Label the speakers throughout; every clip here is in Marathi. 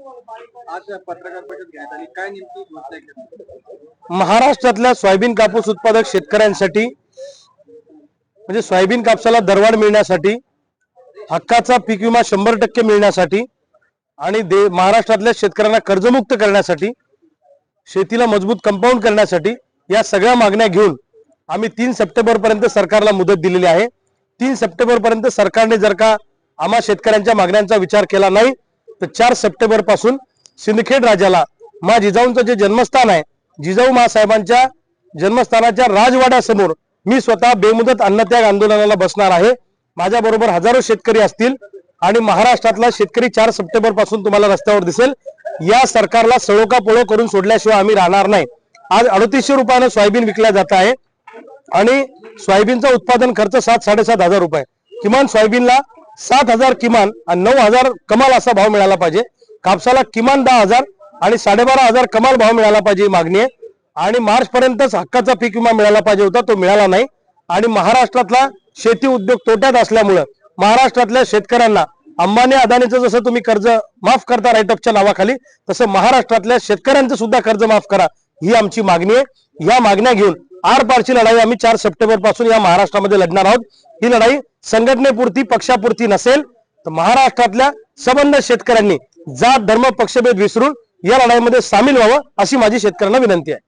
Speaker 1: आज पत्रकार घेण्यात आली. काय नेमकी घोषणा केली
Speaker 2: महाराष्ट्रातल्या सोयाबीन कापूस उत्पादक शेतकऱ्यांसाठी म्हणजे सोयाबीन कापसाला दरवाढ मिळण्यासाठी हक्काचा पीक विमा शंभर टक्के मिळण्यासाठी आणि दे महाराष्ट्रातल्या शेतकऱ्यांना कर्जमुक्त करण्यासाठी शेतीला मजबूत कंपाऊंड करण्यासाठी या सगळ्या मागण्या घेऊन आम्ही तीन सप्टेंबरपर्यंत सरकारला मुदत दिलेली आहे. तीन सप्टेंबर पर्यंत सरकारने जर का आम्हा शेतकऱ्यांच्या मागण्यांचा विचार केला नाही तर चार सप्टेंबरपासून सिंदखेड राजाला मा जिजाऊंचं जे जन्मस्थान आहे जिजाऊ महासाहेबांच्या जन्मस्थानाच्या राजवाड्यासमोर मी स्वतः बेमुदत अन्नत्याग आंदोलनाला बसणार आहे. माझ्या बरोबर हजारो शेतकरी असतील आणि महाराष्ट्रातला शेतकरी चार सप्टेंबरपासून तुम्हाला रस्त्यावर दिसेल. या सरकारला सळोका पळो करून सोडल्याशिवाय आम्ही राहणार नाही. आज अडतीसशे रुपयानं सोयाबीन विकल्या जात आहे आणि सोयाबीनचा उत्पादन खर्च सात साडेसात हजार रुपये. किमान सोयाबीनला सात हजार किमान आणि नऊ हजार कमाल असा भाव मिळाला पाहिजे. कापसाला किमान दहा हजार आणि साडेबारा हजार कमाल भाव मिळाला पाहिजे ही मागणी आहे. आणि मार्च पर्यंतच हक्काचा पीक विमा मिळाला पाहिजे होता तो मिळाला नाही. आणि महाराष्ट्रातला शेती उद्योग तोट्यात असल्यामुळं महाराष्ट्रातल्या शेतकऱ्यांना अंबानी अदानीचं जसं तुम्ही कर्ज माफ करता राईटअपच्या नावाखाली तसं महाराष्ट्रातल्या शेतकऱ्यांचं सुद्धा कर्ज माफ करा ही आमची मागणी आहे. या मागण्या घेऊन आर पारची लढाई आम्ही चार सप्टेंबरपासून या महाराष्ट्रामध्ये लढणार आहोत. ही लढाई संघटनेपुरती पक्षापुरती नसेल तर महाराष्ट्रातल्या सबंध शेतकऱ्यांनी जात धर्म पक्षभेद विसरून या लढाईमध्ये सामील व्हावं अशी माझी शेतकऱ्यांना विनंती आहे.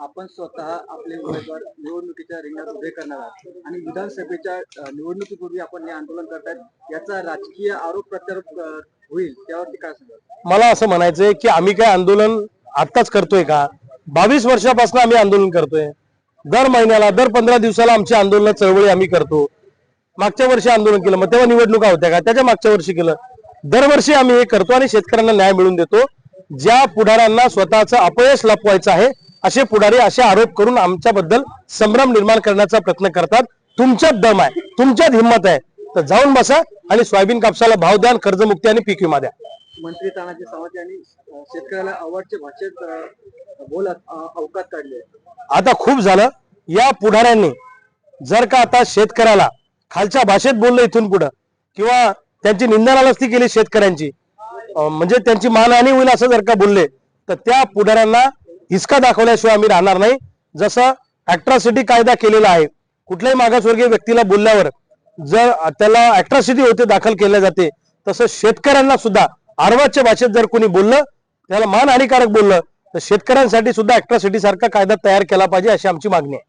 Speaker 1: आपण स्वतः आपले उमेदवार निवडणुकीच्या रिंगणात उभे करणार आहात. आणि विधानसभेच्या निवडणुकीपूर्वी आपण हे आंदोलन करतायत. याचा राजकीय आरोप प्रत्यारोप होईल त्यावरती काय सांगाल?
Speaker 2: मला असं म्हणायचंय की आम्ही काय आंदोलन आत्ताच करतोय का? बावीस वर्षापासून आम्ही आंदोलन करतोय. दर महिन्याला दर पंधरा दिवसाला आमची आंदोलन चळवळी आम्ही करतो. मागच्या वर्षी आंदोलन केलं मग तेव्हा निवडणुका होत्या का? त्याच्या मागच्या वर्षी केलं. दरवर्षी आम्ही हे करतो आणि शेतकऱ्यांना न्याय मिळवून देतो. ज्या पुढाऱ्यांना स्वतःचं अपयश लपवायचं आहे असे पुढारी असे आरोप करून आमच्याबद्दल संभ्रम निर्माण करण्याचा प्रयत्न करतात. तुमच्यात दम आहे तुमच्यात हिंमत आहे. तर जाऊन बसा आणि सोयाबीन कापसाला भाव द्या कर्जमुक्ती आणि पीक विमा द्या.
Speaker 1: मंत्री तानाजी सावंत यांनी शेतकऱ्याला आवडचे भाषेत अवकात काढले.
Speaker 2: आता खूप झालं. या पुढाऱ्यांनी जर का आता शेतकऱ्याला खालच्या भाषेत बोललं इथून पुढं किंवा त्यांची निंदनालस्ती केली शेतकऱ्यांची म्हणजे त्यांची मानहानी होईल असं जर का बोलले तर त्या पुढाऱ्यांना हिसका दाखवल्याशिवाय आम्ही राहणार नाही. जसं अॅट्रॉसिटी कायदा केलेला आहे कुठल्याही मागासवर्गीय व्यक्तीला बोलल्यावर जर त्याला अॅट्रॉसिटी होते दाखल केल्या जाते तसं शेतकऱ्यांना सुद्धा आरवाच्या भाषेत जर कोणी बोललं त्याला मानहानिकारक बोललं तर शेतकऱ्यांसाठी सुद्धा ऍक्ट्रॉसिटी सारखा कायदा तयार केला पाहिजे अशी आमची मागणी आहे.